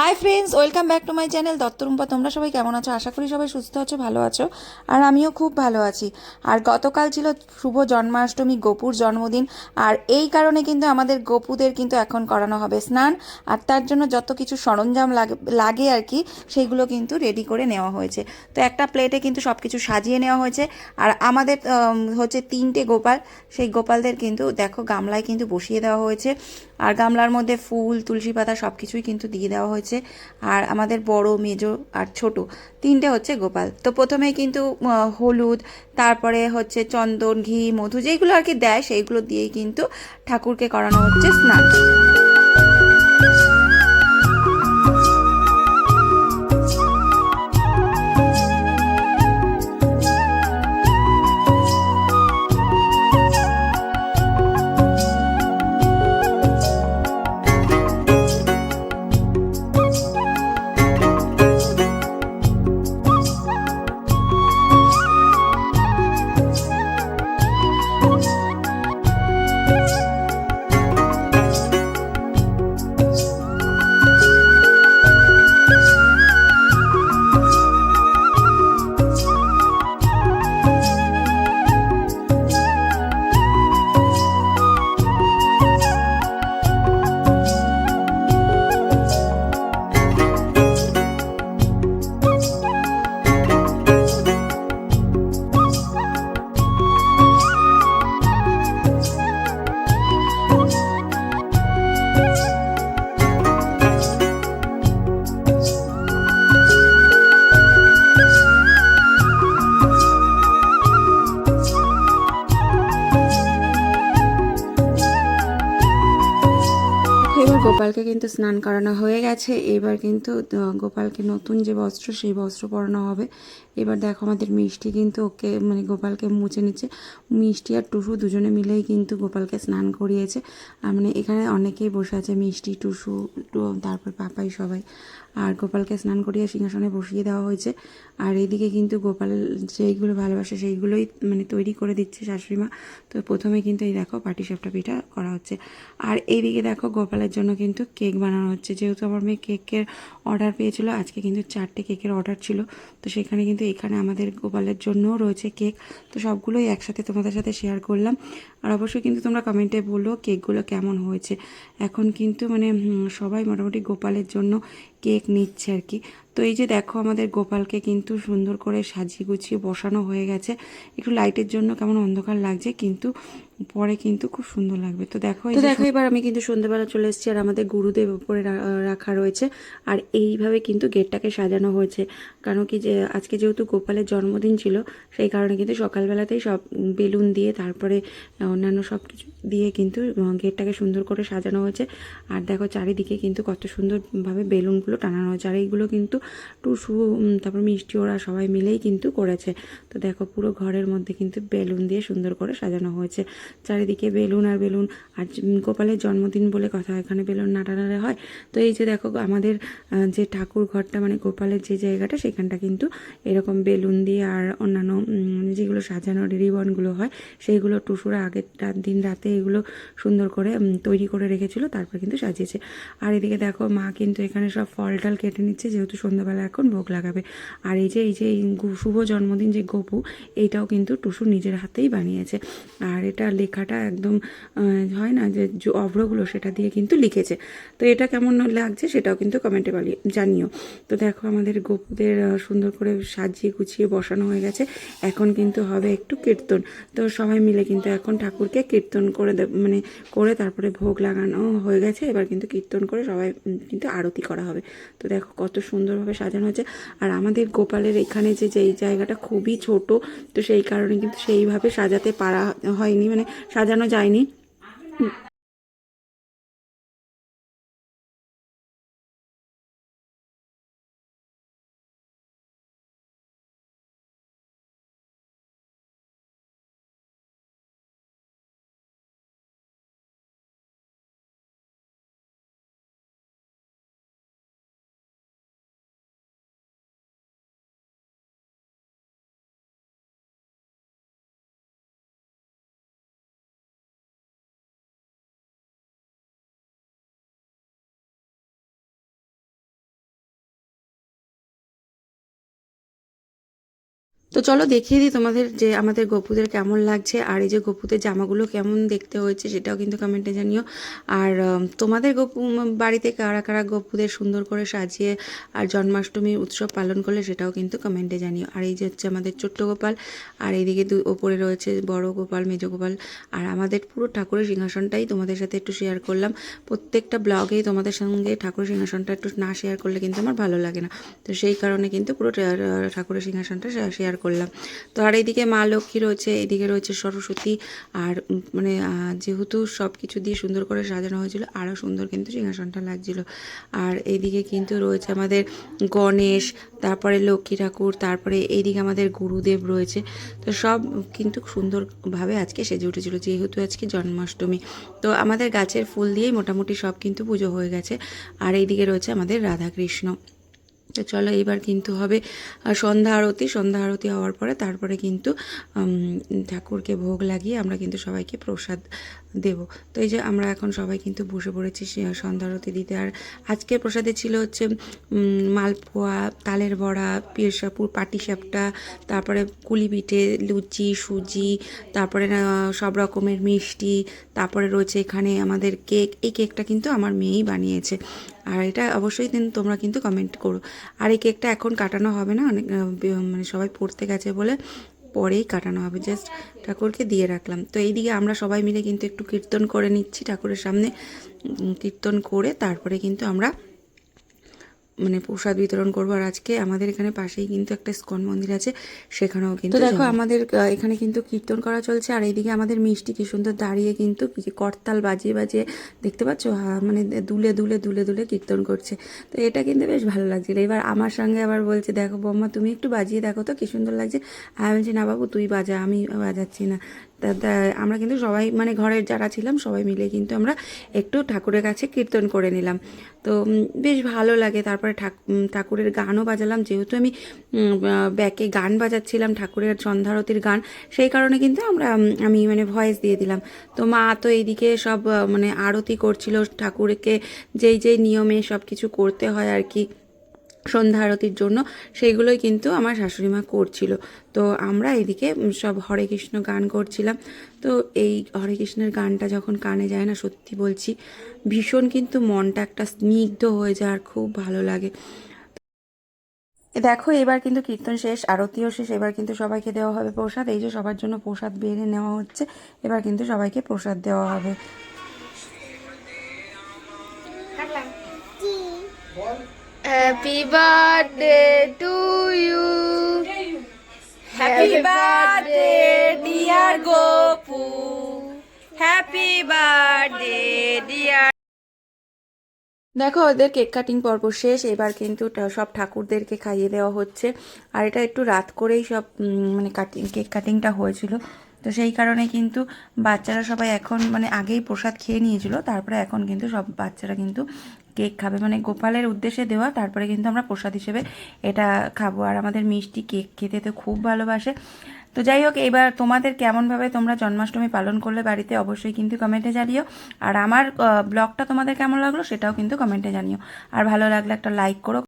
Hi friends welcome back to my channel Dattarumpa তোমরা সবাই কেমন আছো? আশা করি সবাই সুস্থ আছো, ভালো আছো। আর আমিও খুব ভালো আছি। আর গতকাল ছিল শুভ জন্মাষ্টমী, গোপুর জন্মদিন। আর এই কারণে কিন্তু আমাদের গোপুদের কিন্তু এখন করানো হবে স্নান। আর তার জন্য যত কিছু সরঞ্জাম লাগে আর কি সেইগুলো কিন্তু রেডি করে নেওয়া হয়েছে। তো একটা প্লেটে কিন্তু সব কিছু সাজিয়ে নেওয়া হয়েছে। আর আমাদের হচ্ছে তিনটে গোপাল। সেই গোপালদের কিন্তু, দেখো, গামলায় কিন্তু বসিয়ে দেওয়া হয়েছে। আর গামলার মধ্যে ফুল, তুলসী পাতা সব কিছুই কিন্তু দিয়ে দেওয়া হয়েছে। আর আমাদের বড়, মেজো আর ছোট, তিনটে হচ্ছে গোপাল। তো প্রথমে কিন্তু হলুদ, তারপরে হচ্ছে চন্দন, ঘি, মধু যেগুলো আর কি দেয়, সেইগুলো দিয়েই কিন্তু ঠাকুরকে করানো হচ্ছে স্নান। গোপালকে কিন্তু স্নান করানো হয়ে গেছে। এবার কিন্তু গোপালকে নতুন যে বস্ত্র, সেই বস্ত্র পরানো হবে। এবার দেখো আমাদের মিষ্টি কিন্তু ওকে মানে গোপালকে মুছে নিচ্ছে। মিষ্টি আর টুসু দুজনে মিলেই কিন্তু গোপালকে স্নান করিয়েছে। আর মানে এখানে অনেকেই বসে আছে, মিষ্টি, টুসু তারপর পাপাই সবাই। আর গোপালকে স্নান করিয়ে সিংহাসনে বসিয়ে দেওয়া হয়েছে। আর এইদিকে কিন্তু গোপাল যেইগুলো ভালোবাসে সেইগুলোই মানে তৈরি করে দিচ্ছে শাশুড়ি মা তো প্রথমে কিন্তু এই দেখো পাটিসাপটা পিঠা করা হচ্ছে। আর এইদিকে দেখো গোপালের জন্য কিন্তু কেক বানানো হচ্ছে। যেহেতু আমার মেয়ে কেকের অর্ডার পেয়েছিল, আজকে কিন্তু চারটে কেকের অর্ডার ছিল। তো সেখানে কিন্তু এখানে আমাদের গোপালের জন্যও রয়েছে কেক। তো সবগুলোই একসাথে তোমাদের সাথে শেয়ার করলাম। আর অবশ্যই কিন্তু তোমরা কমেন্টে বলো কেকগুলো কেমন হয়েছে। এখন কিন্তু মানে সবাই মোটামুটি গোপালের জন্য কেক নিচ্ছে আর কি। তো এই যে দেখো আমাদের গোপালকে কিন্তু সুন্দর করে সাজিয়ে গুছিয়ে বসানো হয়ে গেছে। একটু লাইটের জন্য কেমন অন্ধকার লাগছে, কিন্তু পরে কিন্তু খুব সুন্দর লাগবে। তো দেখো তো দেখো এবার আমি কিন্তু সন্ধ্যেবেলা চলে এসেছি আর আমাদের গুরুদেব উপরে রাখা রয়েছে। আর এইভাবে কিন্তু গেটটাকে সাজানো হয়েছে। কারণ কি যে আজকে যেহেতু গোপালের জন্মদিন ছিল সেই কারণে কিন্তু সকালবেলাতেই সব বেলুন দিয়ে তারপরে অন্যান্য সব কিছু দিয়ে কিন্তু গেটটাকে সুন্দর করে সাজানো হয়েছে। আর দেখো চারিদিকে কিন্তু কত সুন্দরভাবে বেলুনগুলো টানানো হয়েছে। আর এইগুলো কিন্তু টুসু তারপর মিষ্টি ওরা সবাই মিলেই কিন্তু করেছে। তো দেখো পুরো ঘরের মধ্যে কিন্তু বেলুন দিয়ে সুন্দর করে সাজানো হয়েছে। চারিদিকে বেলুন আর বেলুন। আর গোপালের জন্মদিন বলে কথা এখানে বেলুন না টানালে হয়। তো এই যে দেখো, আমাদের যে ঠাকুর ঘরটা মানে গোপালের যে জায়গাটা, সেখানটা কিন্তু এরকম বেলুন দিয়ে আর অন্যান্য যেগুলো সাজানোর রিবনগুলো হয়, সেইগুলো টুসুরা আগের রাত দিন রাতে এগুলো সুন্দর করে তৈরি করে রেখেছিল, তারপর কিন্তু সাজিয়েছে। আর এদিকে দেখো, মা কিন্তু এখানে সব ফল টল কেটে নিচ্ছে, যেহেতু সন্ধ্যাবেলা এখন ভোগ লাগাবে। আর এই যে এই যে শুভ জন্মদিন যে গপু, এইটাও কিন্তু টুসু নিজের হাতেই বানিয়েছে। আর এটা লেখাটা একদম হয় না যে অভ্রগুলো সেটা দিয়ে কিন্তু লিখেছে। তো এটা কেমন লাগছে সেটাও কিন্তু কমেন্টে বলি, জানিও। তো দেখো আমাদের গোপুদের সুন্দর করে সাজিয়ে গুছিয়ে বসানো হয়ে গেছে। এখন কিন্তু হবে একটু কীর্তন। তো সবাই মিলে কিন্তু এখন ঠাকুরকে কীর্তন করে মানে করে তারপরে ভোগ লাগানো হয়ে গেছে। এবার কিন্তু কীর্তন করে সবাই কিন্তু আরতি করা হবে। তো দেখো কত সুন্দরভাবে সাজানো হয়েছে। আর আমাদের গোপালের এখানে যে, যেই জায়গাটা খুবই ছোট, তো সেই কারণে কিন্তু সেইভাবে সাজাতে পারা হয়নি। মানে সাজানো যায়নি। তো চলো দেখিয়ে দিই তোমাদের যে আমাদের গপুদের কেমন লাগছে, আর এই যে গপুদের জামাগুলো কেমন দেখতে হয়েছে সেটাও কিন্তু কমেন্টে জানিও। আর তোমাদের গপু বাড়িতে কারা কারা গপুদের সুন্দর করে সাজিয়ে আর জন্মাষ্টমীর উৎসব পালন করলে সেটাও কিন্তু কমেন্টে জানিও। আর এই যে হচ্ছে আমাদের ছোট্ট গোপাল, আর এইদিকে দু, ওপরে রয়েছে বড় গোপাল, মেজ গোপাল, আর আমাদের পুরো ঠাকুরের সিংহাসনটাই তোমাদের সাথে একটু শেয়ার করলাম। প্রত্যেকটা ব্লগেই তোমাদের সঙ্গে ঠাকুরের সিংহাসনটা একটু না শেয়ার করলে কিন্তু আমার ভালো লাগে না। তো সেই কারণে কিন্তু পুরো ঠাকুরের সিংহাসনটা শেয়ার করলাম। তো আর এইদিকে মা লক্ষ্মী রয়েছে, এদিকে রয়েছে সরস্বতী আর মানে যেহেতু সব কিছু দিয়ে সুন্দর করে সাজানো হয়েছিল আরও সুন্দর কিন্তু সিংহাসনটা লাগছিল। আর এইদিকে কিন্তু রয়েছে আমাদের গণেশ, তারপরে লক্ষ্মী ঠাকুর, তারপরে এইদিকে আমাদের গুরুদেব রয়েছে। তো সব কিন্তু সুন্দরভাবে আজকে সেজে উঠেছিল, যেহেতু আজকে জন্মাষ্টমী। তো আমাদের গাছের ফুল দিয়েই মোটামুটি সব কিন্তু পুজো হয়ে গেছে। আর এইদিকে রয়েছে আমাদের রাধাকৃষ্ণ। তো চলো এইবার কিন্তু হবে। সন্ধ্যা আরতি সন্ধ্যা আরতি হওয়ার পরে তারপরে কিন্তু ঠাকুরকে ভোগ লাগিয়ে আমরা কিন্তু সবাইকে প্রসাদ দেব। তো এই যে আমরা এখন সবাই কিন্তু বসে পড়েছি সে সন্ধ্যা আরতি দিতে আর আজকের প্রসাদে ছিল হচ্ছে মালপোয়া, তালের বড়া পিরসাপুর পাটিসাপটা, তারপরে কুলি পিঠে লুচি, সুজি, তারপরে সব রকমের মিষ্টি, তারপরে রয়েছে এখানে আমাদের কেক। এই কেকটা কিন্তু আমার মেয়েই বানিয়েছে। আর এটা অবশ্যই দিন তোমরা কিন্তু কমেন্ট করো। আর এই কেকটা এখন কাটানো হবে না, অনেক মানে সবাই পড়তে গেছে বলে। পরেই কাটানো হবে জাস্ট ঠাকুরকে দিয়ে রাখলাম। তো এইদিকে আমরা সবাই মিলে কিন্তু একটু কীর্তন করে নিচ্ছি ঠাকুরের সামনে কীর্তন করে তারপরে কিন্তু আমরা মানে প্রসাদ বিতরণ করব আর আজকে আমাদের এখানে পাশেই কিন্তু একটা স্কন মন্দির আছে সেখানেও কিন্তু দেখো আমাদের এখানে কিন্তু কীর্তন করা চলছে আর এইদিকে আমাদের মিষ্টি কি সুন্দর দাঁড়িয়ে কিন্তু করতাল বাজিয়ে বাজিয়ে দেখতে পাচ্ছ? হা- মানে দুলে দুলে দুলে দুলে কীর্তন করছে। তো এটা কিন্তু বেশ ভালো লাগছিল। এবার আমার সঙ্গে আবার বলছে দেখো বম্মা তুমি একটু বাজিয়ে দেখো তো কি সুন্দর লাগছে। আমি বলছি না বাবু তুই বাজা আমি বাজাচ্ছি না। আমরা কিন্তু সবাই মানে ঘরের যারা ছিলাম সবাই মিলে কিন্তু আমরা একটু ঠাকুরের কাছে কীর্তন করে নিলাম। তো বেশ ভালো লাগে। তারপরে ঠাক- ঠাকুরের গানও বাজালাম। যেহেতু আমি ব্যাকে গান বাজাচ্ছিলাম, ঠাকুরের সন্ধ্যারতির গান, সেই কারণে কিন্তু আমরা আমি মানে ভয়েস দিয়ে দিলাম। তো মা তো এইদিকে সব মানে আরতি করছিল। ঠাকুরকে যেই যেই নিয়মে সব কিছু করতে হয় আর কি। সন্ধ্যা আরতির জন্য, সেইগুলোই কিন্তু আমার শাশুড়ি মা করছিল। তো আমরা এদিকে সব হরে কৃষ্ণ গান করছিলাম। তো এই হরে কৃষ্ণের গানটা যখন কানে যায় না, সত্যি বলছি, ভীষণ কিন্তু মনটা একটা স্নিগ্ধ হয়ে যায় আর খুব ভালো লাগে। দেখো, এবার কিন্তু কীর্তন শেষ, আরতিও শেষ, এবার কিন্তু সবাইকে দেওয়া হবে প্রসাদ। এই যে সবার জন্য প্রসাদ বেড়ে নেওয়া হচ্ছে, এবার কিন্তু সবাইকে প্রসাদ দেওয়া হবে। Happy birthday to you. Happy birthday, dear Gopu. Happy birthday, dear. দেখো ওদের কেক কাটিং পর্ব শেষ এবার কিন্তু সব ঠাকুরদেরকে খাইয়ে দেওয়া হচ্ছে আর এটা একটু রাত করেই সব মানে কাটিং কেক কাটিংটা হয়েছিল তো সেই কারণে কিন্তু বাচ্চারা সবাই এখন মানে আগেই প্রসাদ খেয়ে নিয়েছিল তারপরে এখন কিন্তু সব বাচ্চারা কিন্তু কেক খাবে। মানে গোপালের উদ্দেশ্যে দেওয়া, তারপরে কিন্তু আমরা প্রসাদ হিসেবে এটা খাব। আর আমাদের মিষ্টি কেক খেতে তো খুব ভালোবাসে। তো যাই হোক, এবার তোমাদের কেমনভাবে তোমরা জন্মাষ্টমী পালন করলে বাড়িতে অবশ্যই কিন্তু কমেন্টে জানিও। আর আমার ব্লগটা তোমাদের কেমন লাগল সেটাও কিন্তু কমেন্টে জানিও। আর ভালো লাগলে একটা লাইক করো